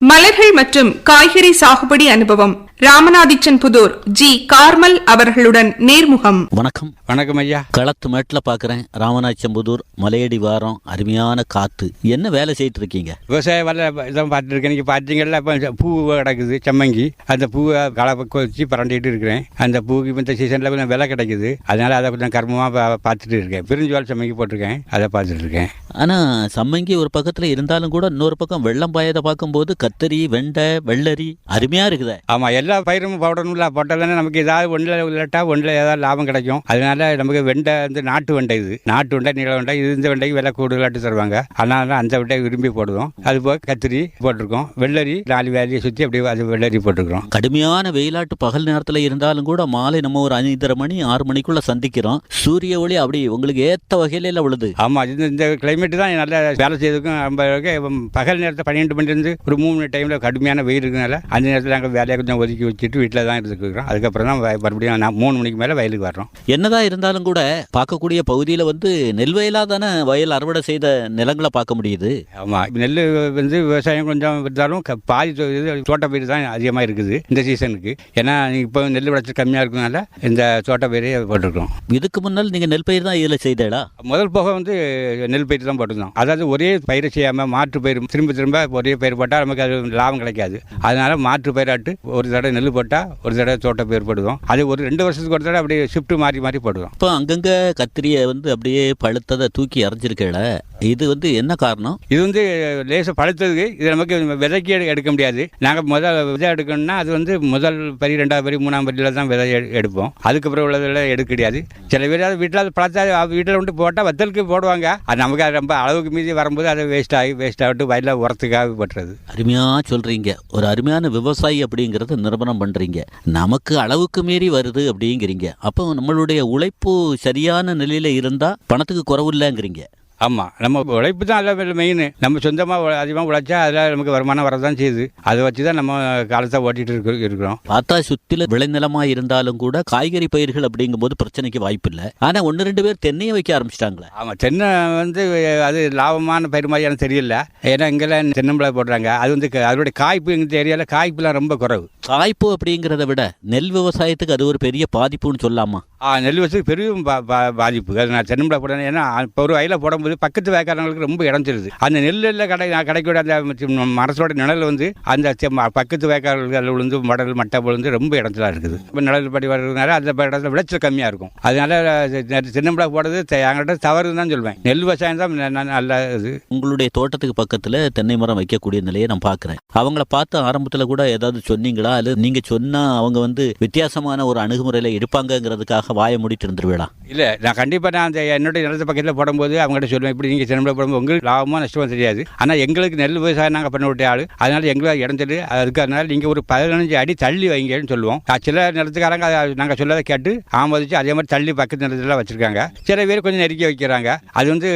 மலர்கள் மற்றும் காய்கறி சாகுபடி அனுபவம். ராமநாதிச்சன் புதூர் ஜி கார்மல் அவர்களுடன் நேர்முகம். வணக்கம். வணக்கம் ஐயா களத்து மேட்டில் பார்க்குறேன் ராமநாச்சம்புதூர் மலையடி வாரம் அருமையான காத்து. என்ன வேலை செய்யிட்டு இருக்கீங்க விவசாய வேலை இதான் பார்த்துட்டு இருக்கேன் நீங்கள் பார்த்தீங்கல்ல இப்போ பூ கிடக்குது செம்மங்கி. அந்த பூவை களை வச்சு பரண்டிட்டு இருக்கிறேன். அந்த பூவுக்கு இப்போ இந்த சீசனில் கொஞ்சம் விலை கிடைக்குது. அதனால அதை கொஞ்சம் கர்மமாக பார்த்துட்டு இருக்கேன். பிரிஞ்சுவால் செம்மங்கி போட்டிருக்கேன். அதை பார்த்துட்டு இருக்கேன். ஆனால் சம்மங்கி ஒரு பக்கத்தில் இருந்தாலும் கூட இன்னொரு பக்கம் வெள்ளம் பாயதை பார்க்கும்போது கத்தரி வெண்டை வெள்ளரி அருமையாக இருக்குதே. ஆமாம் எல்லா பயிரும் போடணும்ல போட்டால் நமக்கு ஏதாவது ஒன்றில் இல்லாட்டா ஒன்றில் ஏதாவது லாபம் கிடைக்கும். அதனால நமக்கு வெண்டை வந்து நாட்டு வெண்டை இது. நாட்டு வெண்டை நீல வெண்டை இது இந்த வெண்டைக்கு விலை கூடுதலாட்டு தருவாங்க. அதனால அந்த வெண்டையை விரும்பி போடுவோம். அது போக கத்திரி போட்டிருக்கோம். வெள்ளரி நாலு வேலையை சுற்றி அப்படியே அது வெள்ளரி போட்டிருக்கிறோம். கடுமையான வெயிலாட்டு பகல் நேரத்தில் இருந்தாலும் கூட மாலை நம்ம ஒரு ஐந்தரை மணி ஆறு மணிக்குள்ள சந்திக்கிறோம். சூரிய ஒளி அப்படி உங்களுக்கு ஏற்ற வகையில விழுது ஆமாம் இந்த இந்த கிளைமேட்டு தான் நல்லா வேலை செய்யறதுக்கும் ரொம்ப பகல் நேரத்தில் பன்னிரெண்டு மணிலேருந்து ஒரு மூணு மணி டைமில் கடுமையான வெயில் இருக்கனால அந்த நேரத்தில் நாங்கள் வேலையை கொஞ்சம் ஒதுக்கி வச்சுட்டு வீட்டில் தான் இருந்துக்கிறோம் அதுக்கப்புறம் தான் மறுபடியும் நான் மூணு மணிக்கு மேலே வயலுக்கு வர்றோம். என்னதான் இருந்தாலும் கூட பார்க்கக்கூடிய பகுதியில் வந்து நெல் வயலாக தானே வயல் அறுவடை செய்த நிலங்களை பார்க்க முடியுது. ஆமாம் நெல் வந்து விவசாயம் கொஞ்சம் இருந்தாலும் பாதி தோட்டப்பயிர் தான் அதிகமாக இருக்குது இந்த சீசனுக்கு. ஏன்னா இப்போ நெல் விளைச்சல் கம்மியாக இருக்கனால இந்த தோட்டப்பயிரே போட்டிருக்கோம் இதுக்கு முன்னால் நீங்கள் நெல் பயிர் தான் இதில் செய்தேடா? முதல் போக வந்து நெல் பயிர் தான் போட்டிருந்தோம். அதாவது ஒரே பயிரை செய்யாமல் மாற்று பயிர் திரும்ப திரும்ப ஒரே பயிர் போட்டால் நமக்கு அது லாபம் கிடைக்காது. அதனால மாற்று பயிராட்டு ஒரு தடவை நெல் போட்டால் ஒரு தடவை தோட்ட பயிர் போடுவோம். அது ஒரு ரெண்டு வருஷத்துக்கு ஒரு தடவை அப்படியே ஷிஃப்ட் மாறி மாறி போடுவோம். இப்போ அங்கங்கே கத்திரியை வந்து அப்படியே பழுத்ததை தூக்கி அரைஞ்சிருக்கேல இது வந்து என்ன காரணம்? இது வந்து லேசாக பழுத்ததுக்கு இது நமக்கு விதைக்கு எடு- எடுக்க முடியாது. நாங்கள் முதல் விதை எடுக்கணும்னா அது வந்து முதல் பரி ரெண்டாவது பரி மூணாம் பரியில் தான் விதை எடு- எடுப்போம். அதுக்கப்புறம் உள்ளதில் எடுக்க கிடையாது சில பேர் அது வீட்டில் அது பழத்தா வீட்டில் வந்து போட்டால் வத்தலுக்கு போடுவாங்க. அது நமக்கு அது ரொம்ப அளவுக்கு மீறி வரும்போது அது வேஸ்ட் ஆகி வேஸ்ட் ஆகிட்டு வயலில் உரத்துக்காக போட்டுறது. அருமையாக சொல்கிறீங்க ஒரு அருமையான விவசாயி அப்படிங்கிறத நிரூபணம் பண்ணுறீங்க நமக்கு அளவுக்கு மீறி வருது அப்படிங்கிறீங்க. அப்போ நம்மளுடைய உழைப்பு சரியான நிலையில் இருந்தால் பணத்துக்கு குறவு இல்லைங்கிறீங்க. ஆமாம் நம்ம உழைப்பு தான் அதில் மெயின் நம்ம சொந்தமாக அதிகமாக உழைச்சா அதில் நமக்கு வருமானம் வரதான் செய்யுது. அதை வச்சு தான் நம்ம காலத்தை ஓட்டிகிட்டு இருக்க இருக்கிறோம். பார்த்தா சுற்றில விளைநிலமா இருந்தாலும் கூட காய்கறி பயிர்கள் அப்படிங்கும்போது பிரச்சனைக்கு வாய்ப்பு இல்லை. ஆனால் ஒன்று ரெண்டு பேர் தென்னையை வைக்க ஆரம்பிச்சிட்டாங்களே. ஆமாம் தென்னை வந்து அது லாபமான பயிர் மாதிரி எனக்கு தெரியல. ஏன்னா இங்கெல்லாம் தென்னம்பிள்ளை போடுறாங்க. அது வந்து அதோடைய காய்ப்பு எங்கள் ஏரியாவில் காய்ப்புலாம் ரொம்ப குறைவு. காய்ப்பு அப்படிங்கிறத விட நெல் விவசாயத்துக்கு அது ஒரு பெரிய பாதிப்புன்னு சொல்லாமா ஆ நெல் வசதி பெரிய பாதிப்பு. அது நான் தென்னம்பிள்ளை போடுறேன். ஏன்னா இப்போ ஒரு வயலில் போடும்போது பக்கத்து வேக்காரங்களுக்கு ரொம்ப இடஞ்சிருது அந்த நெல்லில் கடை கிடைக்கூட அந்த மரத்தோட நிழல் வந்து அந்த பக்கத்து வேக்காரங்களுக்கு அதில் விழுந்து மடல் மட்டை விழுந்து ரொம்ப இடஞ்சலாக இருக்குது. இப்போ நிழல் படி வர்றதுனால அந்த இடத்துல விளைச்சல் கம்மியாக இருக்கும். அதனால தென்னம்பிள்ளை போடுறது தெ- என்கிட்ட தவறுன்னு தான் சொல்வேன். நெல் விவசாயம் தான் நல்ல இது. உங்களுடைய தோட்டத்துக்கு பக்கத்தில் தென்னை மரம் வைக்கக்கூடிய நிலையை நான் பார்க்குறேன். அவங்கள பார்த்து ஆரம்பத்தில் கூட ஏதாவது சொன்னீங்களா? அல்லது நீங்கள் சொன்னால் அவங்க வந்து வித்தியாசமான ஒரு அணுகுமுறையில் இருப்பாங்கங்கிறதுக்காக வாயை மூடிட்டு இருந்துருவீடா இல்லை நான் கண்டிப்பாக நான் அந்த என்னுடைய நிலத்து பக்கத்தில் போடும்போது அவங்ககிட்ட சொல்லுவேன் இப்படி நீங்கள் சிரமப்படும் உங்களுக்கு லாபமாக நஷ்டமாக தெரியாது. ஆனால் எங்களுக்கு நெல் விவசாயம் நாங்கள் பண்ண விட்ட ஆள். அதனால் எங்களுக்கு இடஞ்சது அதுக்கு இருக்கிறதுனால நீங்கள் ஒரு பதினஞ்சு அடி தள்ளி வைங்கன்னு சொல்லுவோம். சில நிலத்துக்காரங்க நாங்கள் சொல்லதை கேட்டு ஆமோதிச்சு அதே மாதிரி தள்ளி பக்கத்து நிலத்துலாம் வச்சுருக்காங்க. சில பேர் கொஞ்சம் நெருக்கி வைக்கிறாங்க. அது வந்து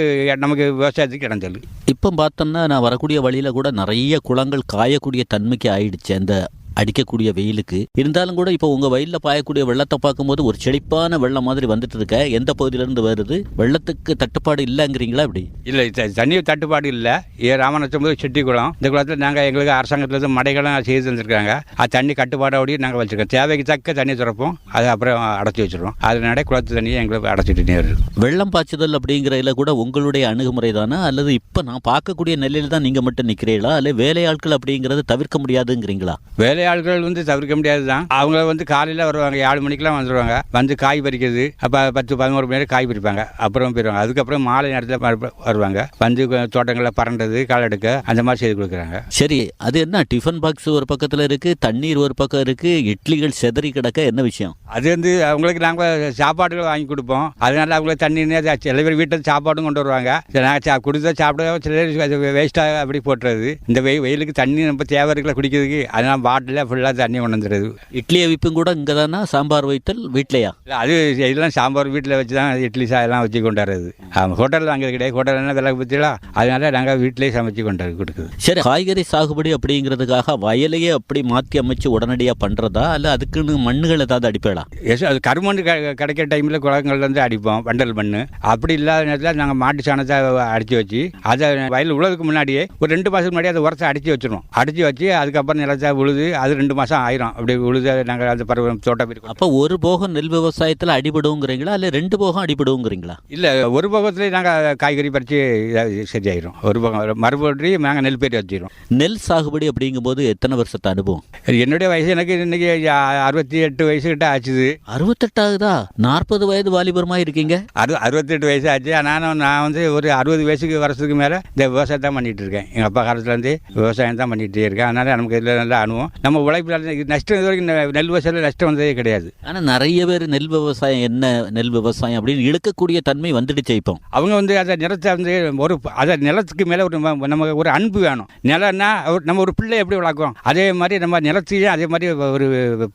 நமக்கு விவசாயத்துக்கு இடஞ்சல் இப்போ பார்த்தோம்னா நான் வரக்கூடிய வழியில் கூட நிறைய குளங்கள் காயக்கூடிய தன்மைக்கு ஆயிடுச்சு. அந்த அடிக்கக்கூடிய வெயிலுக்கு. இருந்தாலும் கூட இப்போ உங்கள் வயலில் பாயக்கூடிய வெள்ளத்தை பார்க்கும்போது ஒரு செழிப்பான வெள்ளம் மாதிரி வந்துட்டு இருக்க. எந்த பகுதியிலேருந்து வருது? வெள்ளத்துக்கு தட்டுப்பாடு இல்லைங்கிறீங்களா இப்படி இல்லை தண்ணி தட்டுப்பாடு இல்லை. ஏ ராமநாதபுரம் செட்டி குளம் இந்த குளத்தில் நாங்கள் எங்களுக்கு அரசாங்கத்துலேருந்து மடைகளும் செய்து தந்திருக்காங்க. அது தண்ணி கட்டுப்பாடோடய நாங்கள் வச்சுருக்கோம். தேவைக்கு தக்க தண்ணி திறப்போம். அதை அப்புறம் அடைச்சி வச்சிருவோம். அதனால குளத்து தண்ணியை எங்களுக்கு அடைச்சிட்டு வருது வெள்ளம் பாய்ச்சுதல் அப்படிங்கிறதுல கூட உங்களுடைய அணுகுமுறை தானே? அல்லது இப்போ நான் பார்க்கக்கூடிய நிலையில் தான் நீங்கள் மட்டும் நிற்கிறீங்களா அல்ல வேலையாட்கள் அப்படிங்கிறத தவிர்க்க முடியாதுங்கிறீங்களா? வேலையாட்கள் வந்து தவிர்க்க முடியாது தான் அவங்க வந்து காலையில் வருவாங்க ஏழு மணிக்கெலாம் வந்துடுவாங்க வந்து காய் பறிக்கிறது அப்போ பத்து பதினோரு மணி நேரம் காய் பறிப்பாங்க. அப்புறம் போயிடுவாங்க அதுக்கப்புறம் மாலை நேரத்தில் வருவாங்க. வந்து தோட்டங்களில் பறண்டது களை எடுக்க அந்த மாதிரி செய்து கொடுக்குறாங்க. சரி அது என்ன டிஃபன் பாக்ஸ் ஒரு பக்கத்தில் இருக்குது தண்ணீர் ஒரு பக்கம் இருக்குது இட்லிகள் செதறி கிடக்க என்ன விஷயம்? அது வந்து அவங்களுக்கு நாங்கள் சாப்பாடுகள் வாங்கி கொடுப்போம். அதனால அவங்களுக்கு தண்ணி சில பேர் வீட்டில் சாப்பாடும் கொண்டு வருவாங்க. நாங்கள் சா கொடுத்தா சாப்பிட சில பேர் வேஸ்ட்டாக அப்படி போட்டுறது. இந்த வெயில் வெயிலுக்கு தண்ணி நம்ம தேவை இருக்குல்ல குடிக்கிறதுக்கு. அதனால பாட்டில் பாட்டில் ஃபுல்லாக தண்ணி கொண்டு வந்துடுது இட்லி அவிப்பும் கூட இங்கே தானா சாம்பார் வைத்தல் வீட்லையா இல்ல, அது இதெல்லாம் சாம்பார் வீட்டில் வச்சு தான் இட்லி சா எல்லாம் வச்சு கொண்டாடுறது. ஆமாம் ஹோட்டலில் வாங்குறது கிடையாது. ஹோட்டலில் விலை பற்றிலாம் அதனால நாங்கள் வீட்டிலேயே சமைச்சு கொண்டாடு கொடுக்குது சரி காய்கறி சாகுபடி அப்படிங்கிறதுக்காக வயலையே அப்படி மாற்றி அமைச்சு உடனடியாக பண்ணுறதா இல்லை அதுக்குன்னு மண்ணுகள் ஏதாவது அடிப்பேடா எஸ் அது கருமண் கிடைக்கிற டைமில் குளங்கள்ல இருந்து அடிப்போம் வண்டல் மண் அப்படி இல்லாத நேரத்தில் நாங்கள் மாட்டு சாணத்தை அடித்து வச்சு அதை வயல் உழவுக்கு முன்னாடியே ஒரு ரெண்டு மாதத்துக்கு முன்னாடி அதை உரத்தை அடித்து வச்சிருவோம். அடித்து வச்சு அதுக்கப்புறம் நிலத்தை உழுது அது ரெண்டு மாதம் ஆயிரும். அப்படி உழுது நாங்கள் அந்த பருவம் தோட்டம் பிரிக்கணும் அப்போ ஒரு போகம் நெல் விவசாயத்தில் அடிபடுங்கிறீங்களா? இல்லை ரெண்டு போகம் அடிபடுங்கிறீங்களா? இல்லை ஒரு பக்கத்துலேயே நாங்கள் காய்கறி பறித்து சரியாயிரும் ஒரு பக்கம் மறுபடி நாங்கள் நெல் பேர் வச்சிடும் நெல் சாகுபடி அப்படிங்கும்போது எத்தனை வருஷத்து அனுபவம்? என்னுடைய வயசு எனக்கு இன்னைக்கு அறுபத்தி எட்டு வயசு கிட்ட ஆச்சுது. அறுபத்தெட்டாகுதா? நாற்பது வயது வாலிபரமா இருக்கீங்க? அறு அறுபத்தெட்டு வயசு ஆச்சு. நானும் நான் வந்து ஒரு அறுபது வயசுக்கு வருஷத்துக்கு மேலே இந்த விவசாயம் தான் பண்ணிட்டு இருக்கேன். எங்கள் அப்பா காலத்துலேருந்து விவசாயம் தான் பண்ணிகிட்டே இருக்கேன். அதனால நமக்கு இதில் நல்ல அனுபவம். நம்ம உழைப்பில் இது நஷ்டம் இது வரைக்கும் நெல் விவசாயத்தில் நஷ்டம் வந்ததே கிடையாது. ஆனால் நிறைய பேர் நெல் விவசாயம் என்ன நெல் விவசாயம் அப்படின்னு இழுக்கக்கூடிய தன்மை வந்துடுச்சு இப்போ. அவங்க வந்து அதை நிலத்தை வந்து ஒரு அதை நிலத்துக்கு மேலே ஒரு நமக்கு ஒரு அன்பு வேணும். நிலம்னா நம்ம ஒரு பிள்ளை எப்படி வளர்க்குறோம் அதே மாதிரி நம்ம நிலத்தையும் அதே மாதிரி ஒரு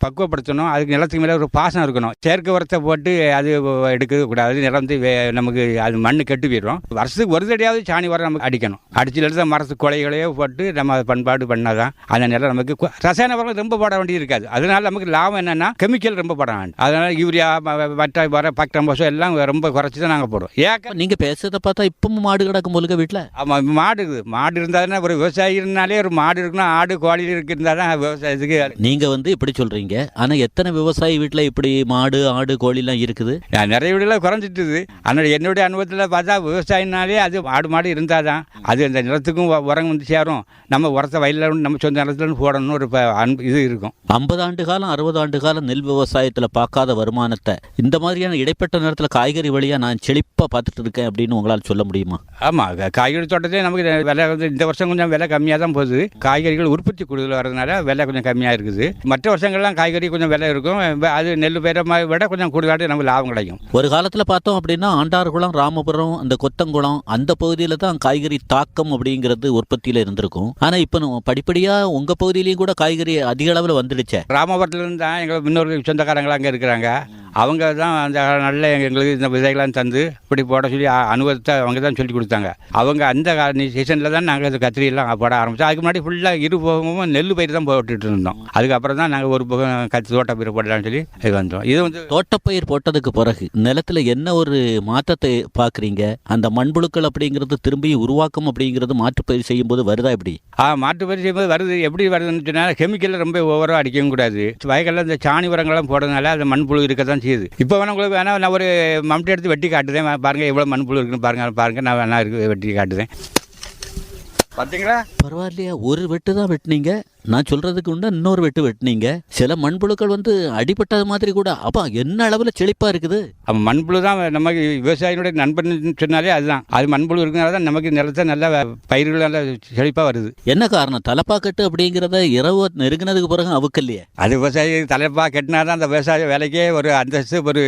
பக்குவப்படுத்தணும். அதுக்கு நிலத்துக்கு மேலே ஒரு பாசம் இருக்கணும். செயற்கை உரத்தை போட்டு அது எடுக்க கூடாது. நிலம் வந்து நமக்கு அது மண்ணு கெட்டு போயிடும். வருஷத்துக்கு ஒரு தடையாவது சாணி உரம் நமக்கு அடிக்கணும். அடிச்சு எடுத்த மரத்து கொலைகளையோ போட்டு நம்ம பண்பாடு பண்ணாதான் அந்த நிலம் நமக்கு ரசாயன உரம் ரொம்ப போட வேண்டியது இருக்காது. அதனால நமக்கு லாபம் என்னன்னா கெமிக்கல் ரொம்ப போட வேண்டாம். அதனால யூரியா மற்ற வர பக்டம்போசம் எல்லாம் ரொம்ப குறைச்சி தான் நாங்கள் போடுவோம் ஏக்க நீங்க பேசுறத பார்த்தா இப்பவும் மாடு கிடக்கும் போலுக்க வீட்டில் ஆமாம் மாடு மாடு இருந்தால் ஒரு விவசாயினாலே ஒரு மாடு இருக்கணும் ஆடு கோழி இருக்கு இருந்தால் தான் விவசாயத்துக்கு நீங்க வந்து இப்படி சொல்றீங்க. ஆனா எத்தனை விவசாயி வீட்டில் இப்படி மாடு ஆடு கோழிலாம் இருக்குது? நிறைய வீடுல குறைஞ்சிட்டுது ஆனால் என்னுடைய அனுபவத்தில் பார்த்தா விவசாயினாலே அது ஆடு மாடு இருந்தால் தான் அது அந்த நிலத்துக்கும் உரம் வந்து சேரும். நம்ம உரத்தை வயலில் நம்ம சொந்த நிலத்துல போடணும்னு ஒரு அன்பு இது இருக்கும். ஐம்பது ஆண்டு காலம் அறுபது ஆண்டு காலம் நெல் விவசாயத்தில் பார்க்காத வருமானத்தை இந்த மாதிரியான இடைப்பட்ட நேரத்தில் காய்கறி வழியா நான் செழிப்பாக பார்த்துட்டு இருக்கேன் அப்படின்னு உங்களால் சொல்ல முடியுமா? ஆமாம் காய்கறி தோட்டத்திலே நமக்கு விலை வந்து இந்த வருஷம் கொஞ்சம் விலை கம்மியாக தான் போகுது. காய்கறிகள் உற்பத்தி கூடுதல் வரதுனால விலை கொஞ்சம் கம்மியாக இருக்குது. மற்ற வருஷங்கள்லாம் காய்கறி கொஞ்சம் விலை இருக்கும். அது நெல் பயிரை மா- விட கொஞ்சம் கூடுதலாக நமக்கு லாபம் கிடைக்கும். ஒரு காலத்தில் பார்த்தோம் அப்படின்னா ஆண்டார்குளம் ராமபுரம் அந்த கொத்தங்குளம் அந்த பகுதியில் தான் காய்கறி தாக்கம் அப்படிங்கிறது உற்பத்தியில் இருந்திருக்கும். ஆனால் இப்போ படிப்படியாக உங்கள் பகுதியிலையும் கூட காய்கறி அதிக அளவில் வந்துடுச்சு. ராமபுரத்துலேருந்து தான் எங்களுக்கு முன்னோர்கள் சொந்தக்காரங்களாம் அங்கே இருக்கிறாங்க. அவங்க தான் அந்த நல்ல எங்களுக்கு இந்த விதைகள்லாம் தந்து இப்படி போட சொல்லி அனுபவத்தை அவங்க தான் சொல்லி கொடுத்தாங்க. அவங்க அந்த சீசனில் தான் நாங்கள் இந்த கத்திரியெல்லாம் போட ஆரம்பித்தோம் அதுக்கு முன்னாடி ஃபுல்லாக இரு போகமும் நெல் பயிர் தான் போட்டுட்டு இருந்தோம். அதுக்கப்புறம் தான் நாங்கள் ஒரு போகம் கத்தி தோட்ட பயிர் போடலாம்னு சொல்லி இது வந்தோம். இது வந்து தோட்டப்பயிர் போட்டதுக்கு பிறகு நிலத்துல என்ன ஒரு மாற்றத்தை பார்க்குறீங்க? அந்த மண்புழுக்கள் அப்படிங்கிறது திரும்பி உருவாக்கம் அப்படிங்கிறது மாற்றுப்பயிர் செய்யும்போது வருதா எப்படி? ஆ மாட்டு பயிர் செய்யும்போது வருது. எப்படி வருதுன்னு சொன்னால் கெமிக்கலில் ரொம்ப ஓவராக அடிக்கவும் கூடாது. வயல்களில் இந்த சாணி உரங்கள்லாம் போடுறதுனால அந்த மண்புழு இருக்க தான் செய்யுது இப்போ வேணா உங்களுக்கு வேணா நான் ஒரு மம்டி எடுத்து வெட்டி காட்டுதேன் பாருங்கள் எவ்வளோ மண்புழு இருக்குன்னு பாருங்க பாருங்க நான் வேணா இருக்கு வெட்டி காட்டுதேன் பார்த்தீங்களா பரவாயில்லையா ஒரு வெட்டு தான் வெட்டினீங்க. நான் சொல்றதுக்கு உண்டா? இன்னொரு வெட்டு வெட்டினீங்க சில மண்புழுக்கள் வந்து அடிபட்டது மாதிரி கூட. அப்பா என்ன அளவில் செழிப்பா இருக்குது? அப்போ மண்புழு தான் நமக்கு விவசாயினுடைய நண்பன் சொன்னாலே அதுதான். அது மண்புழு இருக்கிறனால தான் நமக்கு நிலத்தை நல்ல பயிர்கள் நல்ல செழிப்பாக வருது. என்ன காரணம்? தலப்பாக்கட்டு அப்படிங்கிறத இரவு நெருங்கினதுக்கு பிறகு அவுக்கல்லையே. அது விவசாயி தலைப்பா கட்டினா தான் அந்த விவசாய வேலைக்கே ஒரு அந்தஸ்து ஒரு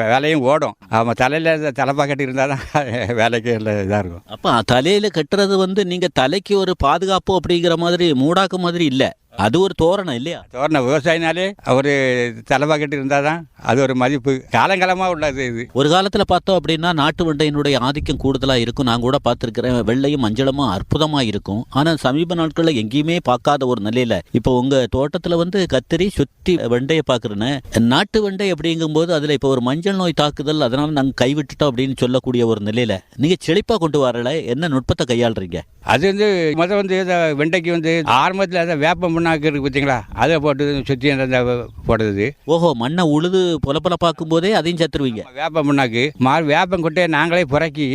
வேலையும் ஓடும். அவன் தலையில் தலைப்பா கட்டி இருந்தால் தான் வேலைக்கே இதாக இருக்கும். அப்ப தலையில கட்டுறது வந்து நீங்க தலைக்கு ஒரு பாதுகாப்பு அப்படிங்கிற மாதிரி மூடாக்கு மாதிரி இல்ல. இல்லை அது ஒரு தோரணம் இல்லையா? தோரண விவசாயினாலே ஒரு தலைப்பா கட்டி இருந்தால் தான் அது ஒரு மதிப்பு. காலங்காலமாக உள்ளது இது. ஒரு காலத்துல பார்த்தோம் அப்படின்னா நாட்டு வண்டையினுடைய ஆதிக்கம் கூடுதலா இருக்கும். நான் கூட பார்த்துருக்கிறேன் வெள்ளையும் மஞ்சளும் அற்புதமா இருக்கும். ஆனா சமீப நாட்கள்ல எங்கேயுமே பார்க்காத ஒரு நிலையில. இப்போ உங்க தோட்டத்துல வந்து கத்திரி சுத்தி வெண்டையை பார்க்குறேன்னு. நாட்டு வெண்டை அப்படிங்கும்போது அதுல இப்போ ஒரு மஞ்சள் நோய் தாக்குதல் அதனால நாங்க கைவிட்டுட்டோம் அப்படின்னு சொல்லக்கூடிய ஒரு நிலையில. நீங்க செழிப்பா கொண்டு வரல. என்ன நுட்பத்தை கையாளுறீங்க? அது வந்து முதல் வந்து வெண்டைக்கு வந்து ஆரம்பத்தில் அந்த வேப்பம் புண்ணாக்கு இருக்குது பார்த்தீங்களா அதை போட்டு சுற்றி அந்த போடுறது. ஓஹோ மண்ணை உழுது பொல பார்க்கும் போதே அதையும் சத்துருவீங்க. வேப்பம் புண்ணாக்கு மா வேப்பம் கொட்டையை நாங்களே புறக்கி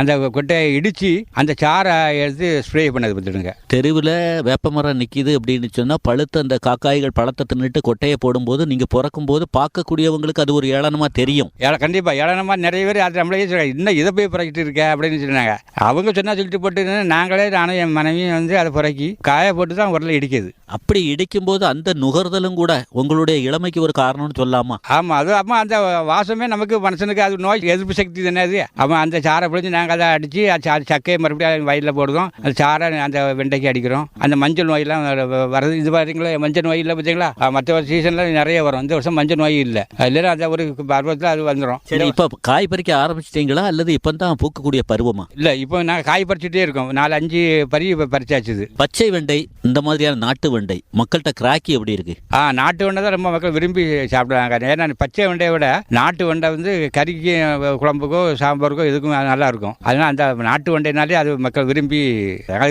அந்த கொட்டையை இடித்து அந்த சாரை எடுத்து ஸ்ப்ரே பண்ணது பார்த்துடுங்க தெருவில் வேப்பமரம் நிற்கிது அப்படின்னு சொன்னால் பழுத்த அந்த காக்காய்கள் பழத்தை தின்னுட்டு கொட்டையை போடும்போது நீங்கள் பிறக்கும் போது பார்க்கக்கூடியவங்களுக்கு அது ஒரு ஏளனமாக தெரியும். ஏழை கண்டிப்பாக ஏழனமாக நிறைய பேர் அது நம்மளே இன்னும் இதை போய் புறக்கிட்டு இருக்க? அப்படின்னு சொன்னாங்க. அவங்க சொன்னா சொல்லிட்டு போட்டு நாங்களே நானும் என் மனைவியும் வந்து அதை புறக்கி காய போட்டு தான் உரல இடிக்குது. அப்படி இடிக்கும் போது அந்த நுகர்தலும் கூட உங்களுடைய இளமைக்கு ஒரு காரணம்னு சொல்லாமா? ஆமாம் அது அம்மா அந்த வாசமே நமக்கு மனுஷனுக்கு அது நோய் எதிர்ப்பு சக்தி தானே அது. ஆமாம் அந்த சாரை பிடிச்சி நாங்கள் அதை அடித்து சக்கையை மறுபடியும் வயலில் போடுறோம். அந்த சாரை அந்த வெண்டைக்கு அடிக்கிறோம். அந்த மஞ்சள் நோயெல்லாம் வரது இது பார்த்தீங்களா மஞ்சள் நோய் இல்லை பார்த்தீங்களா மற்ற ஒரு சீசனில் நிறைய வரும். இந்த வருஷம் மஞ்சள் நோய் இல்லை. இல்லைன்னா அந்த ஒரு பருவத்தில் அது வந்துடும் சரி இப்ப காய் பறிக்க ஆரம்பிச்சிட்டீங்களா? அல்லது இப்பதான் பூக்கக்கூடிய பருவமா? இல்லை இப்போ நாங்கள் காய் பறிச்சுட்டே இருக்கோம். நாலு அஞ்சு பறி இப்போ பறிச்சாச்சுது பச்சை வெண்டை இந்த மாதிரியான நாட்டு வெண்டை. மக்கள்கிட்ட கிராக்கி எப்படி இருக்கு? ஆ நாட்டு வெண்டை தான் ரொம்ப மக்கள் விரும்பி சாப்பிடுவாங்க. ஏன்னா பச்சை வெண்டையை விட நாட்டு வெண்டை வந்து கறிக்கு குழம்புக்கோ சாம்பாருக்கோ இதுக்கும் நல்லா இருக்கும். அதனால் அந்த நாட்டு வெண்டைனாலே அது மக்கள் விரும்பி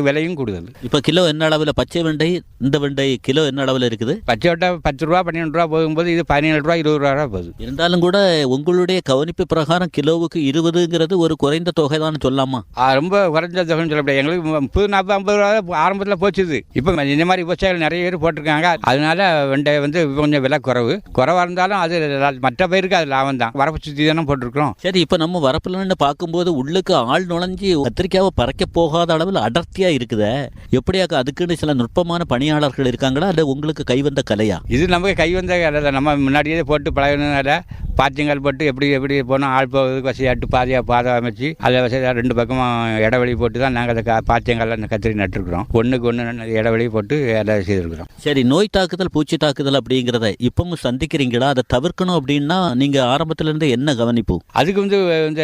விலையும் கூடுதல். இப்ப கிலோ என்ன அளவுல பச்சை வெண்டை இந்த வெண்டை கிலோ என்ன அளவுல இருக்குது? பச்சை வெண்டை பத்து ரூபா பன்னெண்டு ரூபா போகும்போது இது பதினேழு ரூபா இருபது ரூபா போகுது. இருந்தாலும் கூட உங்களுடைய கவனிப்பு பிரகாரம் கிலோவுக்கு இருபதுங்கிறது ஒரு குறைந்த தொகை தான் சொல்லாமா ரொம்ப குறைஞ்ச தொகைன்னு சொல்ல முடியாது. எங்களுக்கு முப்பது நாற்பது ஐம்பது ரூபா ஆரம்பத்தில் போச்சுது. இப்போ இந்த மாதிரி விவசாயிகள் நிறைய பேர் போட்டிருக்காங்க. அதனால வெண்டை வந்து கொஞ்சம் விலை குறைவு. குறைவாக இருந்தாலும் அது மற்ற பயிருக்கு அது லாபம் தான். வரப்பு சுற்றி தானே போட்டிருக்கிறோம். சரி இப்ப நம்ம வரப்புல நின்னு பார்க்கும்போது உள்ளுக்கு ஆள் நுழைஞ்சு கத்திரிக்காவை பறக்க போகாத அளவில் அடர்த்தியா இருக்குதே. எப்படியாக்க அதுக்குன்னு சில நுட்பமான பணியாளர்கள் இருக்காங்களா? அல்ல உங்களுக்கு கைவந்த கலையா? இது நமக்கு கை வந்த வேலை தான். நம்ம முன்னாடியே போட்டு பழகினால பாத்தியங்கால் போட்டு எப்படி எப்படி போனோம் ஆள் போகிறதுக்கு வசதியாட்டு பாதையாக பாதை அமைச்சு அதில் வசதியாக ரெண்டு பக்கமும் இடைவெளி போட்டு தான் நாங்கள் அதை பாத்தியங்காலில் அந்த கத்திரி நட்டுருக்குறோம். ஒன்றுக்கு ஒன்று இடைவெளி போட்டு எல்லாம் செய்திருக்கிறோம் சரி நோய் தாக்குதல் பூச்சி தாக்குதல் அப்படிங்கிறத இப்பவும் சந்திக்கிறீங்களா? அதை தவிர்க்கணும் அப்படின்னா நீங்க ஆரம்பத்துல இருந்து என்ன கவனிப்பு? அதுக்கு வந்து இந்த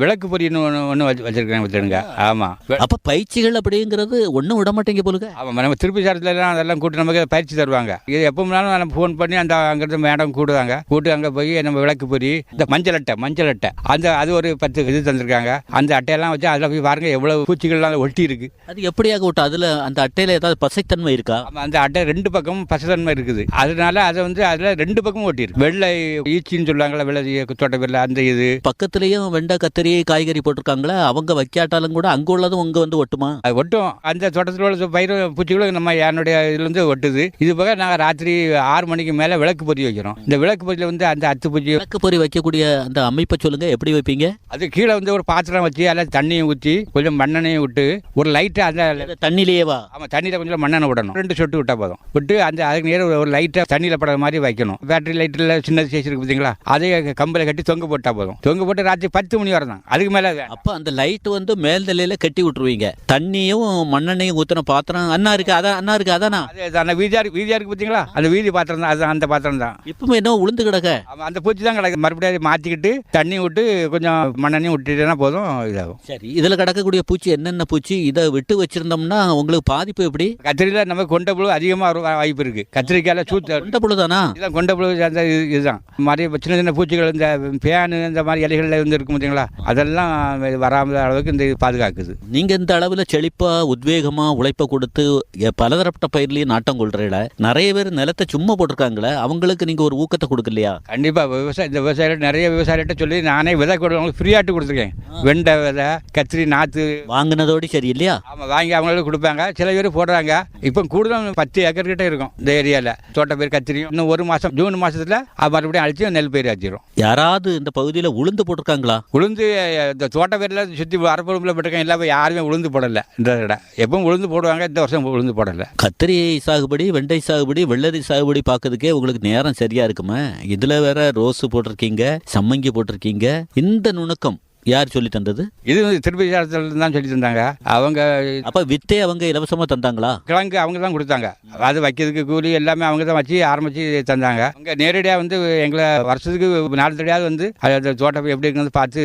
விளக்கு பொரியன்னு ஒன்று ஒன்று வச்சு வச்சுருக்கேன் வச்சுருங்க ஆமாம் அப்ப பயிற்சிகள் அப்படிங்கிறது ஒண்ணும் விட மாட்டேங்க போலுங்க. ஆமாம் நம்ம திருப்பி சாரத்துலலாம் அதெல்லாம் கூட்டு நமக்கு பயிற்சி தருவாங்க. இது எப்போனாலும் நம்ம ஃபோன் பண்ணி அந்த அங்கேருந்து மேடம் கூடுவாங்க. கூட்டு அங்கே போய் நம்ம விளக்கு பொரி இந்த மஞ்சள் அட்டை மஞ்சள் அட்டை. அந்த அது ஒரு பத்து இது தந்திருக்காங்க. அந்த அட்டையெல்லாம் வச்சு அதில் போய் பாருங்க எவ்வளவு பூச்சிகள்லாம் ஒட்டி இருக்கு. அது எப்படியாக விட்டு அதுல அந்த அட்டையில ஏதாவது பசைத்தன்மை இருக்கா? ஆமா, அந்த அட்டை ரெண்டு பக்கமும் பசதன்மை இருக்குது. அதனால அதை வந்து அதில் ரெண்டு பக்கமும் ஒட்டியிருக்கு. வெள்ளை ஈச்சின்னு சொல்லுவாங்கல்ல வெள்ளை தோட்ட வெள்ளை அந்த இது. பக்கத்துலயும் வெண்டை கத்திரி காய்கறி போட்டிருக்காங்களா அவங்க வைக்காட்டாலும் கூட அங்க உள்ளதும் உங்க வந்து ஒட்டுமா? அது ஒட்டும். அந்த தோட்டத்தில் உள்ள பயிர் பூச்சிகளும் நம்ம என்னுடைய இதுலேருந்து ஒட்டுது. இது போக நாங்கள் ராத்திரி ஆறு மணிக்கு மேலே விளக்கு பொறி வைக்கிறோம். இந்த விளக்கு பொறியில் வந்து அந்த அத்து பூச்சி விளக்கு பொறி வைக்கக்கூடிய அந்த அமைப்பை சொல்லுங்க எப்படி வைப்பீங்க? அது கீழே வந்து ஒரு பாத்திரம் வச்சு அதில் தண்ணியும் ஊற்றி கொஞ்சம் மண்ணெண்ணையும் விட்டு ஒரு லைட்டாக அந்த அது தண்ணியிலேயேவா ஆமாம் தண்ணியில் கொஞ்சம் மண்ணெண்ணெய் விடணும். ரெண்டு சொட்டு விட்டால் போதும். விட்டு அந்த அதுக்கு நேரம் ஒரு- லைட்டாக தண்ணியில் படுற மாதிரி வைக்கணும். பேட்டரி லைட்டில் சின்ன சைஸ் இருக்கு பார்த்தீங்களா அதே கம்பில் கட்டி தொங்க போட்டால் போதும். தொங்க போட்டு ராத்திரி பத்து மணி வரை தான் அதுக்கு மேலே அப்ப அந்த லைட் வந்து மேல் நிலையில கட்டி விட்டுருவீங்க. தண்ணியும் மண்ணெண்ணையும் ஊத்தின பாத்திரம் அண்ணா இருக்கு? அதான் அண்ணா இருக்கு? அதானா? அது அந்த வீதியா இருக்கு வீதியா இருக்கு பார்த்தீங்களா அந்த வீதி பாத்திரம் தான். அது அந்த பாத்திரம் தான். இப்பவும் என்ன உளுந்து கிடக்க. அந்த பூச்சி தான் கிடக்கு. மறுபடியும் மாற்றிக்கிட்டு தண்ணி விட்டு கொஞ்சம் மண்ணெண்ணையும் விட்டுட்டேன்னா போதும் இதாகும். சரி இதுல கிடக்கக்கூடிய பூச்சி என்னென்ன பூச்சி? இதை விட்டு வச்சிருந்தோம்னா உங்களுக்கு பாதிப்பு எப்படி? கத்திரியில் நம்ம கொண்ட புழு அதிகமாக வாய்ப்பு இருக்கு. கத்திரிக்காயில் சூத்த கொண்ட புழுதானா? இதெல்லாம் கொண்ட புழு அந்த இது- இதுதான். மாதிரி சின்ன சின்ன பூச்சிகள் இந்த பேனு இந்த மாதிரி இலைகளில் வந்து இருக்கும் பார்த்தீங்களா அதெல்லாம் வராமல் அளவுக்கு இந்த பாதுகாக்குது. நீங்க இந்த அளவுல செழிப்பா உத்வேகமா உழைப்ப கொடுத்து பலதரப்பட்ட பயிர்லயும் நாட்டம் கொள்றீல. நிறைய பேர் நிலத்தை சும்மா போட்டிருக்காங்களே அவங்களுக்கு நீங்க ஒரு ஊக்கத்தை கொடுக்கலையா? கண்டிப்பாக விவசாய இந்த விவசாயிகள் நிறைய விவசாயிகிட்ட சொல்லி நானே விதை கொடுறவங்களுக்கு ஃப்ரீயாட்டு கொடுத்துருக்கேன். வெண்டை விதை கத்திரி நாற்று வாங்கினதோடு சரி இல்லையா ஆமாம் வாங்கி அவங்களுக்கு கொடுப்பாங்க. சில பேர் போடுறாங்க. இப்போ கூடுதல் பத்து ஏக்கர் கிட்ட இருக்கும் இந்த ஏரியாவில் தோட்ட பயிர் கத்திரியும். இன்னும் ஒரு மாதம் ஜூன் மாதத்தில் மறுபடியும் அழிச்சு நெல் பயிர் வச்சிடும் யாராவது இந்த பகுதியில உளுந்து போட்டிருக்காங்களா? உளுந்து இந்த தோட்ட பயிரில் சுற்றி அரப்புறம்பில் போட்டிருக்கேன் எல்லாமே யாருமே உளுந்து போடலை. இந்த இடம் எப்பவும் உளுந்து போடுவாங்க இந்த வருஷம் உளுந்து போடலை. கத்திரி சாகுபடி வெண்டை சாகுபடி வெள்ளரி சாகுபடி பார்க்கறதுக்கே உங்களுக்கு நேரம் சரியா இருக்குமே? இதுல வேற ரோஸ் போட்டிருக்கீங்க சம்மங்கி போட்டிருக்கீங்க. இந்த நுணுக்கம் யார் சொல்லி தந்தது? இது திருப்பதி தான் சொல்லி தந்தாங்க. அவங்க அப்ப வித்தே அவங்க இலவசமா தந்தாங்களா? கிழங்கு அவங்க தான் கொடுத்தாங்க. அது வைக்கிறதுக்கு கூலி எல்லாமே அவங்க தான் வச்சு ஆரம்பித்து தந்தாங்க. அவங்க நேரடியாக வந்து எங்களை வருஷத்துக்கு நாலு தடையாவது வந்து அந்த தோட்டம் எப்படி இருக்குன்னு பார்த்து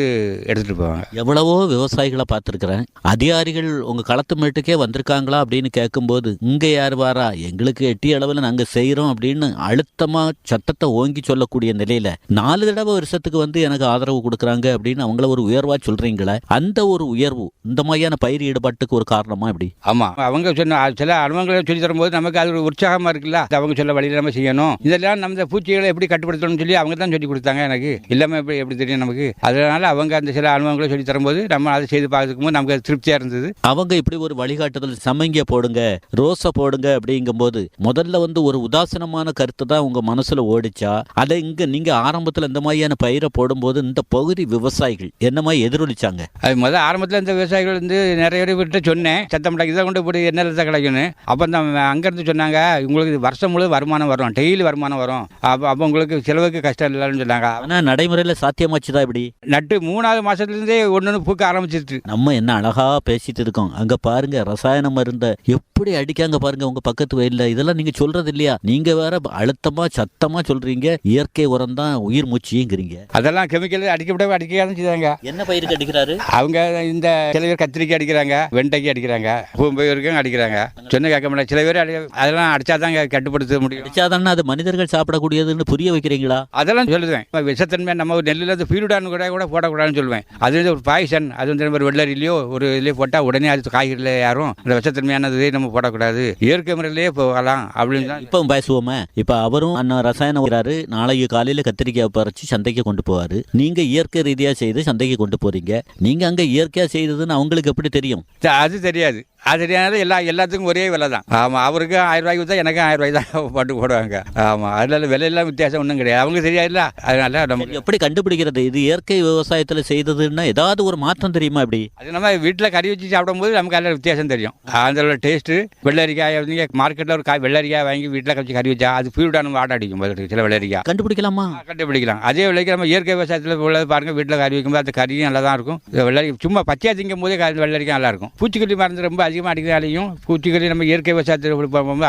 எடுத்துகிட்டு போவாங்க. எவ்வளவோ விவசாயிகளை பார்த்துருக்குறேன். அதிகாரிகள் உங்க களத்து மேட்டுக்கே வந்திருக்காங்களா அப்படின்னு கேட்கும்போது இங்க யார் வாரா? எங்களுக்கு எட்டிய அளவில் நாங்க செய்றோம் அப்படின்னு அழுத்தமா சட்டத்தை ஓங்கி சொல்லக்கூடிய நிலையில நாலு தடவை வருஷத்துக்கு வந்து எனக்கு ஆதரவு கொடுக்குறாங்க அப்படின்னு அவங்கள ஒரு உயர்வா சொல்றீங்களே அந்த ஒரு உயர்வு இந்த மாதிரியான பயிர் ஈடுபாட்டுக்கு ஒரு காரணமா இப்படி ஆமாம் அவங்க சொன்ன சில அனுபவங்களை சொல்லி தரும்போது நமக்கு அது ஒரு உற்சாகமாக இருக்குல்ல? அவங்க சொல்ல வழியில் நம்ம செய்யணும். இதெல்லாம் நம்ம பூச்சிகளை எப்படி கட்டுப்படுத்தணும்னு சொல்லி அவங்க தான் சொல்லி கொடுத்தாங்க எனக்கு. இல்லாமல் எப்படி எப்படி தெரியும் நமக்கு? அதனால அவங்க அந்த சில அனுபவங்களை சொல்லி தரும்போது நம்ம அதை செய்து பார்க்கும் போது நமக்கு அது திருப்தியாக இருந்தது. அவங்க இப்படி ஒரு வழிகாட்டுதல் சமங்கிய போடுங்க ரோஸை போடுங்க அப்படிங்கும்போது முதல்ல வந்து ஒரு உதாசீனமான கருத்து தான் உங்க மனசுல ஓடிச்சா அதை இங்க நீங்க ஆரம்பத்துல இந்த மாதிரியான பயிரை போடும்போது இந்த பகுதி விவசாயிகள் என்ன என்னமா எதிரொலிச்சாங்க. அது முதல் ஆரம்பத்தில் இந்த விவசாயிகள் வந்து நிறைய பேர் விட்டு சொன்னேன். சத்தம் இதை கொண்டு போய் என்ன தான் கிடைக்கும்னு. அப்போ தான் அங்கேருந்து சொன்னாங்க உங்களுக்கு வருஷம் முழு வருமானம் வரும். டெய்லி வருமானம் வரும். அப்போ அப்போ உங்களுக்கு செலவுக்கு கஷ்டம் இல்லைன்னு சொன்னாங்க. ஆனா நடைமுறையில சாத்தியமாச்சுதா இப்படி? நட்டு மூணாவது மாசத்துலேருந்தே ஒன்று ஒன்று பூக்க ஆரம்பிச்சிருச்சு. நம்ம என்ன அழகா பேசிட்டு இருக்கோம். அங்க பாருங்க ரசாயன மருந்த எப்படி அடிக்காங்க பாருங்க உங்க பக்கத்து வயல்ல. இதெல்லாம் நீங்க சொல்றது இல்லையா? நீங்க வேற அழுத்தமா சத்தமா சொல்றீங்க. இயற்கை உரம் தான் உயிர் மூச்சிங்கிறீங்க. அதெல்லாம் கெமிக்கல் அடிக்கப்பட அடிக்க தான் செய்தாங்க என்ன பயிருக்கு அடிக்கிறாரு அவங்க இந்த சில பேர் கத்திரிக்காய் அடிக்கிறாங்க வெண்டைக்கு அடிக்கிறாங்க பூம்பயிருக்கு அடிக்கிறாங்க. சொன்ன கேட்க மாட்டாங்க. சில பேர் அடி அதெல்லாம் அடிச்சா தான் கட்டுப்படுத்த முடியும். அடிச்சாதானே அது மனிதர்கள் சாப்பிடக்கூடியதுன்னு புரிய வைக்கிறீங்களா? அதெல்லாம் சொல்லுவேன். விஷத்தன்மை நம்ம ஒரு நெல்லில் இருந்து ஃபீல்டானு கூட கூட போடக்கூடாதுன்னு சொல்லுவேன். அது வந்து ஒரு பாய்சன் அது வந்து ஒரு வெள்ளரிலையோ ஒரு இதுலேயோ போட்டால் உடனே அது காய்கறியில் யாரும் அந்த விஷத்தன்மையானது நம்ம போடக்கூடாது. இயற்கை முறையிலேயே போகலாம் அப்படின்னு தான். இப்போ பேசுவோமே. இப்ப அவரும் அண்ணா ரசாயனம் நாளைக்கு காலையில கத்திரிக்காய் பறிச்சு சந்தைக்கு கொண்டு போவாரு. நீங்க இயற்கை ரீதியா செய்து சந்தைக்கு கொண்டு போறீங்க? நீங்க அங்க இயற்கையா செய்ததுன்னு அவங்களுக்கு எப்படி தெரியும்? அது தெரியாது. அது தெரியாத எல்லா எல்லாத்துக்கும் ஒரே விலை தான் ஆமாம் அவருக்கு ஆயிரம் ரூபாய்க்கு விற்றா எனக்கும் ஆயிரம் ரூபாய் தான் போட்டு போடுவாங்க. ஆமாம் அதில் விலையெல்லாம் வித்தியாசம் ஒன்றும் கிடையாது. அவங்க தெரியாதுல்ல. அதனால நமக்கு எப்படி கண்டுபிடிக்கிறது? இது இயற்கை விவசாயத்துல செய்ததுன்னா ஏதாவது ஒரு மாற்றம் தெரியுமா அப்படி அது நம்ம வீட்டில் கறி வச்சு சாப்பிடும்போது நமக்கு அதில் வித்தியாசம் தெரியும். அதில் டேஸ்ட்டு வெள்ளரிக்காய் வந்து மார்க்கெட்டில் ஒரு காய் வெள்ளரிக்காய் வாங்கி வீட்டில் கழிச்சு கறி வச்சா அது ஃபீல்டான வாட அடிக்கும் பதில் சில வெள்ளரிக்காய். கண்டுபிடிக்கலாமா? கண்டுபிடிக்கலாம். அதே விலைக்கு நம்ம இயற்கை விவசாயத்தில் உள்ளது பாருங்க வீட்டில் கறி வைக்கும்போது அந்த கறியும் நல்லா தான் இருக்கும். வெள்ளரி சும்மா பச்சையாக திங்கும் போதே வெள்ளரிக்காய் நல்லா இருக்கும் பூச்சிக்கொல்லி மருந்து ரொம்ப அதிகமாக அடிக்கிறதாலையும் பூச்சிக்கொல்லி நம்ம இயற்கை விவசாயத்தில்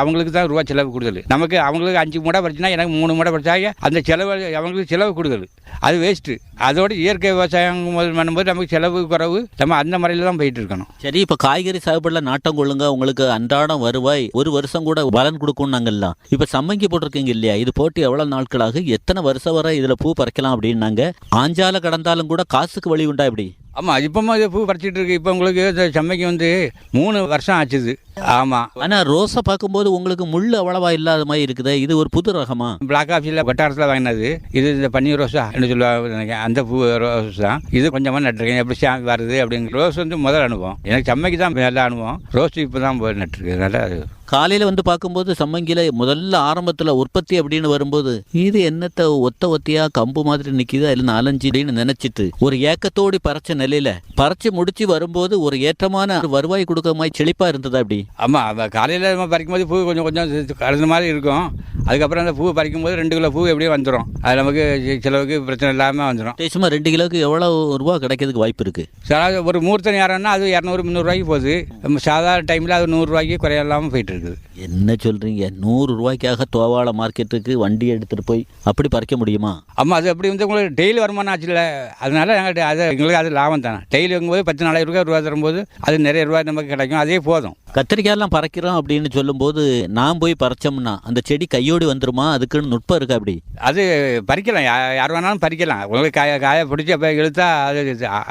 அவங்களுக்கு தான் ரூபா செலவு கூடுதல். நமக்கு அவங்களுக்கு அஞ்சு மூடை பறிச்சுன்னா எனக்கு மூணு மூடை பறிச்சாங்க அந்த செலவு அவங்களுக்கு செலவு கூடுதல். அது வேஸ்ட்டு அதோட இயற்கை விவசாயம் பண்ணும்போது நமக்கு செலவு குறைவு. நம்ம அந்த முறையில் தான் போயிட்டு இருக்கணும். சரி இப்போ காய்கறி சாகுபடியில் நாட்டம் கொள்ளுங்க. உங்களுக்கு அன்றாடம் வருவாய். ஒரு வருஷம் கூட பலன் கொடுக்கும் நாங்கள்லாம் இப்போ சம்மங்கி போட்டிருக்கீங்க இல்லையா? இது போட்டு எவ்வளோ நாட்களாக? எத்தனை வருஷம் வரை இதில் பூ பறிக்கலாம் அப்படின்னாங்க. ஆஞ்சால கடந்தாலும் கூட காசுக்கு வழி உண்டா இப்படி ஆமாம் இப்போமா இது பூ பறிச்சிட்டு இருக்கு. இப்போ உங்களுக்கு இந்த செம்மைக்கு வந்து மூணு வருஷம் ஆச்சுது. ஆமாம் ஆனா ரோஸை பார்க்கும்போது உங்களுக்கு முள்ளு அவ்வளவா இல்லாத மாதிரி இருக்குதே. இது ஒரு புது ரகமா? பிளாக் ஆஃபீஸில் வட்டாரத்தில் வாங்கினது. இது இந்த பன்னீர் ரோஸா என்ன சொல்லுவாங்க நினைக்கிறேன். அந்த பூ ரோஸ் தான். இது கொஞ்சமாக நட்டுருக்கேன். எப்படி சா வருது அப்படிங்கிற ரோஸ் வந்து முதல் அனுபவம். எனக்கு செம்மைக்கு தான் நல்ல அனுபவம். ரோஸ் இப்போ தான் போய் நட்டுருக்கு நல்லா காலையில வந்து பார்க்கும்போது சம்மங்கில முதல்ல ஆரம்பத்துல உற்பத்தி அப்படின்னு வரும்போது இது என்னத்த ஒத்த ஒத்தியா கம்பு மாதிரி நிக்குது அதுல நாலஞ்சு அப்படின்னு நினைச்சிட்டு ஒரு ஏக்கத்தோடி பறிச்ச நிலையில பறிச்சு முடிச்சு வரும்போது ஒரு ஏற்றமான வருவாய் கொடுக்க மாதிரி செழிப்பா இருந்ததா அப்படி? ஆமாம் காலையில் நம்ம பறிக்கும்போது பூ கொஞ்சம் கொஞ்சம் கலந்த மாதிரி இருக்கும். அதுக்கப்புறம் அந்த பூ பறிக்கும்போது ரெண்டு கிலோ பூ எப்படியும் வந்துடும் அது நமக்கு செலவுக்கு பிரச்சனை இல்லாமல் வந்துடும் சும்மா ரெண்டு கிலோக்கு எவ்வளவு ரூபா கிடைக்கிறதுக்கு வாய்ப்பு இருக்கு? சாதாரண ஒரு முகூர்த்தம் யாரன்னா அது இரநூறு முந்நூறுரூவாய்க்கு போகுது. நம்ம சாதாரண டைமில் அது நூறுரூவாய்க்கு குறையில்லாமல் போயிட்டு இருக்குது என்ன சொல்றீங்க? நூறு ரூபாய்க்காக தோவாள மார்க்கெட்டுக்கு வண்டி எடுத்துட்டு போய் அப்படி பறிக்க முடியுமா? ஆமாம் அது அப்படி வந்து உங்களுக்கு டெய்லி வருமானம் ஆச்சுல்ல? அதனால எங்கள்கிட்ட அது எங்களுக்கு அது லாபம் தானே? டெய்லி வாங்கும்போது பத்து நாலாயிரம் ரூபாய் ரூபா தரும்போது அது நிறைய ரூபாய் நமக்கு கிடைக்கும். அதே போதும். கத்திரிக்காயெல்லாம் பறிக்கிறோம் அப்படின்னு சொல்லும்போது நான் போய் பறிச்சோம்னா அந்த செடி கையோடி வந்துருமா? அதுக்குன்னு நுட்பம் இருக்கா அப்படி? அது பறிக்கலாம். யார் வேணாலும் பறிக்கலாம். உங்களுக்கு காய காய பிடிச்சி அப்போ இழுத்தா அது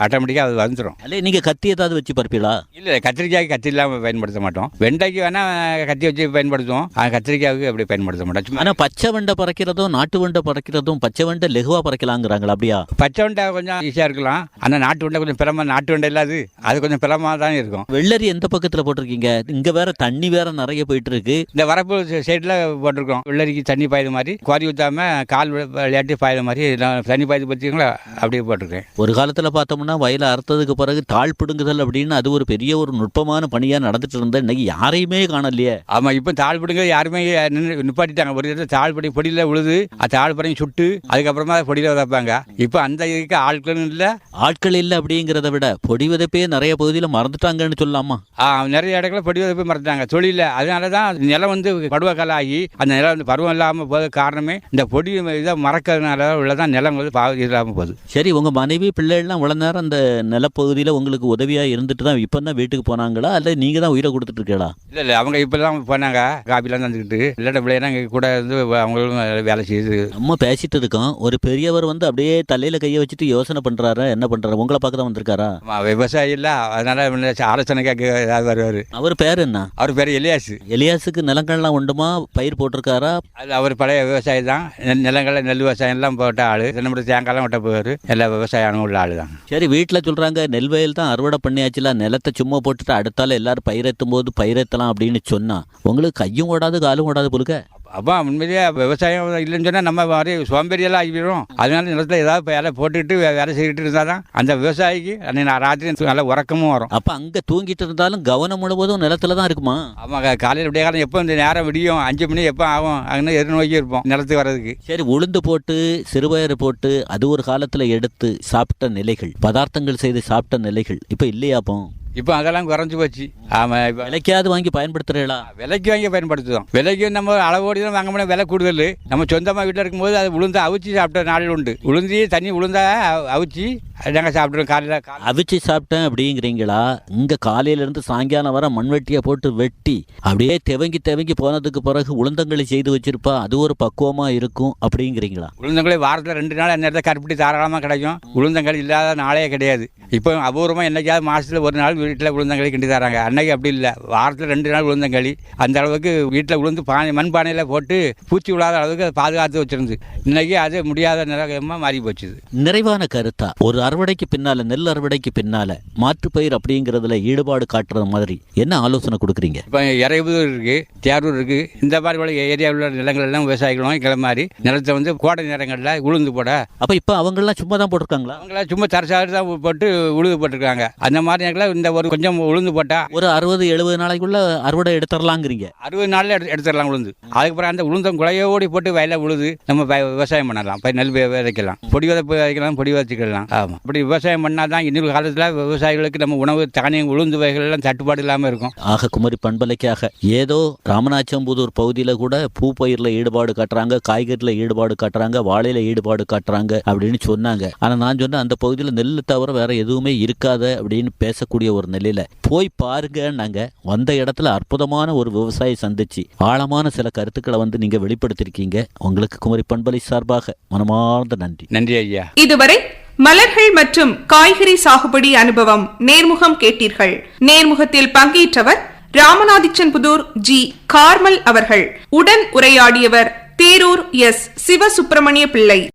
ஆட்டோமேட்டிக்காக அது வந்துடும் அல்லே நீங்க கத்தி ஏதாவது வச்சு பறிப்பீங்களா? இல்லை கத்திரிக்காய்க்கு கத்தி இல்லாமல் பயன்படுத்த மாட்டோம். வெண்டைக்கு வேணால் கத்தி வச்சு பயன்படுத்துவோம். ஆனால் கத்திரிக்காய்க்கு அப்படி பயன்படுத்த மாட்டோம். சும்மா ஆனா பச்சை வெண்டை பறக்கிறதும் நாட்டு வெண்டை பறக்கிறதும் பச்சை வெண்டை லெகுவா பறக்கலாங்கிறாங்களா அப்படியா? பச்சை வெண்டை கொஞ்சம் ஈஸியாக இருக்கலாம். ஆனால் நாட்டு வெண்டை கொஞ்சம் பிறமா நாட்டு வெண்டை இல்லாது அது கொஞ்சம் பிறமாக தான் இருக்கும். வெள்ளரி எந்த பக்கத்துல போட்டிருக்கீங்க? இங்க வேற தண்ணி வேற நிறைய போயிட்டு இருக்கு இந்த வரப்பு சைடில் போட்டிருக்கோம். வெள்ளரிக்கு தண்ணி பாயுது மாதிரி குவாரி ஊற்றாம கால் விளையாட்டு பாயுத மாதிரி தண்ணி பாயுது பார்த்தீங்களா அப்படியே போட்டிருக்கேன். ஒரு காலத்துல பார்த்தோம்னா வயல அறுத்ததுக்கு பிறகு தாழ் பிடுங்குதல் அப்படின்னு அது ஒரு பெரிய ஒரு நுட்பமான பணியா நடந்துட்டு இருந்த இன்னைக்கு யாரையுமே காணலையே. ஆமாம் இப்போ தாழ் பிடுங்க யாருமே நிப்பாட்டிட்டாங்க. ஒரு இடத்துல தாழ் படி பொடியில் விழுது அது தாழ் படையும் சுட்டு அதுக்கப்புறமா பொடியில் விதைப்பாங்க. இப்போ அந்த இதுக்கு ஆட்களும் இல்லை. ஆட்கள் இல்லை அப்படிங்கிறத விட பொடி விதைப்பே நிறைய பகுதியில் மறந்துட்டாங்கன்னு சொல்லலாமா? நிறைய இடத்துல பொடி விதைப்பை மறந்துட்டாங்க. தொழிலில் அதனால தான் நிலம் வந்து பருவகாலம் ஆகி அந்த நிலம் வந்து பருவம் இல்லாமல் போது காரணமே இந்த பொடி இதை மறக்கிறதுனால உள்ளதான் நிலம் வந்து பா இல்லாமல் போகுது. சரி உங்க மனைவி பிள்ளைகள்லாம் இவ்வளவு நேரம் அந்த நிலப்பகுதியில் உங்களுக்கு உதவியா இருந்துட்டு தான் இப்போ தான் வீட்டுக்கு போனாங்களா? அல்ல நீங்க தான் உயிரை கொடுத்துட்டு இருக்கீங்களா? இல்லை இல்லை அவங்க இப்போ தான் போனாங்க காப்பிலாம் தந்துக்கிட்டு. இல்லாட்ட பிள்ளைனா எங்கள் கூட இருந்து அவங்களும் வேலை செய்யுது நம்ம பேசிட்டு இருக்கோம் ஒரு பெரியவர் வந்து அப்படியே தலையில கையை வச்சுட்டு யோசனை பண்றாரு? என்ன பண்றாரு? உங்களை பார்க்க தான் வந்திருக்காரா? விவசாயி இல்லை. அதனால ஆலோசனை கேட்க ஏதாவது வருவார். அவர் பேர் என்ன? அவர் பேர் எலியாசு. எலியாசுக்கு நிலங்கள்லாம் உண்டுமா? பயிர் போட்டிருக்காரா? அது அவர் பழைய விவசாயி தான். நெ- நிலங்கள்ல நெல் விவசாயம் எல்லாம் போட்ட ஆள். தென்னம்படி தேங்காய்லாம் வெட்ட போவார். எல்லா விவசாயம் உள்ள ஆள் தான். சரி வீட்டில் சொல்றாங்க நெல் வயல் தான் அறுவடை பண்ணியாச்சுல. நிலத்தை சும்மா போட்டுட்டு அடுத்தால எல்லாரும் பயிரெத்தும் போது பயிரெத்தலாம் அப்படின்னு சொன்னா உங்களுக்கு கையும் ஓடாது காலும் ஓடாது புழுக்க அப்போ உண்மையிலேயே விவசாயம் இல்லைன்னு சொன்னால் நம்ம மாதிரி சோம்பேறியெல்லாம் ஆகிவிடும் அதனால நிலத்தில் ஏதாவது வேலை போட்டுக்கிட்டு வேலை செய்துட்டு இருந்தால் தான் அந்த விவசாயிக்கு அன்னைக்கு நான் ராத்திரி நல்ல உறக்கமும் வரும். அப்ப அங்க தூங்கிட்டு இருந்தாலும் கவனம் முழுவதும் நிலத்துல தான் இருக்குமா? ஆமாம் காலையில் விடிய காலம் எப்போ இந்த நேரம் விடியும் அஞ்சு மணி எப்போ ஆகும் அங்கே எதிர் நோக்கி இருப்போம் நிலத்துக்கு வர்றதுக்கு. சரி உளுந்து போட்டு சிறுபயறு போட்டு அது ஒரு காலத்துல எடுத்து சாப்பிட்ட நிலைகள் பதார்த்தங்கள் செய்து சாப்பிட்ட நிலைகள் இப்ப இல்லையாப்போ இப்போ அதெல்லாம் குறைஞ்சி போச்சு. ஆமாம் இப்போ விலைக்காவது வாங்கி பயன்படுத்துறீங்களா விலைக்கு வாங்கி பயன்படுத்துவோம் விலைக்கு நம்ம அளவோடி தான் வாங்க முடியும் விலை கூடுதல். நம்ம சொந்தமாக வீட்டில் இருக்கும்போது அது உளுந்து அவிச்சு சாப்பிட்ட நாள் உண்டு. உளுந்தி தண்ணி உளுந்தா அவிச்சு நாங்கள் சாப்பிட்றோம் காலையில். காலை அவிச்சு சாப்பிட்டேன் அப்படிங்கிறீங்களா? இங்க காலையில இருந்து சாயங்காலம் வர மண்வெட்டியை போட்டு வெட்டி அப்படியே தெவங்கி தெவங்கி போனதுக்கு பிறகு உளுந்தங்களி செய்து வச்சிருப்பா. அது ஒரு பக்குவமா இருக்கும் அப்படிங்கிறீங்களா? உளுந்தங்களி வாரத்தில் ரெண்டு நாள் அந்த இடத்துல கருப்பட்டி தாராளமாக கிடைக்கும். உளுந்தங்களி இல்லாத நாளே கிடையாது. இப்போ அபூர்வமாக என்னைக்காவது மாதத்தில் ஒரு நாள் வீட்டில் உளுந்தங்களி கிண்டி தராங்க. அன்னைக்கு அப்படி இல்லை. வாரத்தில் ரெண்டு நாள் உளுந்தங்களி அந்த அளவுக்கு வீட்டில் உளுந்து பானை மண் பானையில் போட்டு பூச்சி விழாத அளவுக்கு அதை பாதுகாத்து வச்சிருந்து இன்னைக்கு அது முடியாத நிலமாக மாறி போச்சுது. நிறைவான கருத்தா? ஒரு அறுவடைக்கு பின்னால நெல் அறுவடைக்கு பின்னால மாற்றுப் பயிர் அப்படிங்கிறதுல ஈடுபாடு காட்டுறது மாதிரி என்ன ஆலோசனை கொடுக்குறீங்க? இப்போ இறைபுதூர் இருக்குது தேரூர் இருக்குது இந்த மாதிரி உள்ள ஏரியாவில் உள்ள நிலங்கள் எல்லாம் விவசாயிகளும் கிளமாரி நிலத்தை வந்து கோடை நேரங்களில் உளுந்து போட. அப்ப இப்ப அவங்கெல்லாம் சும்மா தான் போட்டிருக்காங்களா? அவங்கள சும்மா தரசாக தான் போட்டு உழுது போட்டிருக்காங்க. அந்த மாதிரி இந்த ஒரு கொஞ்சம் உளுந்து போட்டால் ஒரு அறுபது எழுபது நாளைக்குள்ள அறுவடை எடுத்துடலாங்கிறீங்க அறுபது நாளில் எடுத்து எடுத்துடலாம் உளுந்து. அதுக்கப்புறம் அந்த உளுந்தம் குலையோடி போட்டு வயலில் உழுது நம்ம விவசாயம் பண்ணலாம். நெல் விதைக்கலாம். பொடி விதைப்பு விதைக்கலாம் பொடி விதைச்சிக்கலாம். ஆமாம் அப்படி விவசாயம் பண்ணால் தான் இன்னொரு காலத்தில் விவசாயிகளுக்கு நம்ம உணவு தானியம் உளுந்து வகைகள் எல்லாம் தட்டுப்பாடு இல்லாமல் இருக்கும். ஆக குமரி பண்பலைக்காக ஏதோ ராமநாச்சம்புதூர் பகுதியில் கூட பூ பயிரில் ஈடுபாடு காட்டுறாங்க காய்கறியில் ஈடுபாடு காட்டுறாங்க வாழையில ஈடுபாடு காட்டுறாங்க அப்படின்னு சொன்னாங்க. ஆனால் நான் சொன்னேன் அந்த பகுதியில் நெல் தவிர வேற எதுவுமே இருக்காத அப்படின்னு பேசக்கூடிய ஒரு நிலையில. போய் பாருங்கன்னாங்க. வந்த இடத்துல அற்புதமான ஒரு விவசாயி சந்திச்சு. ஆழமான சில கருத்துக்களை வந்து நீங்க வெளிப்படுத்திருக்கீங்க. உங்களுக்கு குமரி பண்பலை சார்பாக மனமார்ந்த நன்றி. நன்றி ஐயா. இதுவரை மலர்கள் மற்றும் காய்கறி சாகுபடி அனுபவம் நேர்முகம் கேட்டீர்கள். நேர்முகத்தில் பங்கேற்றவர் ராமநாதிச்சன்புதூர் ஜி. கார்மல் அவர்கள். உடன் உரையாடியவர் தேரூர் எஸ். சிவசுப்பிரமணிய பிள்ளை.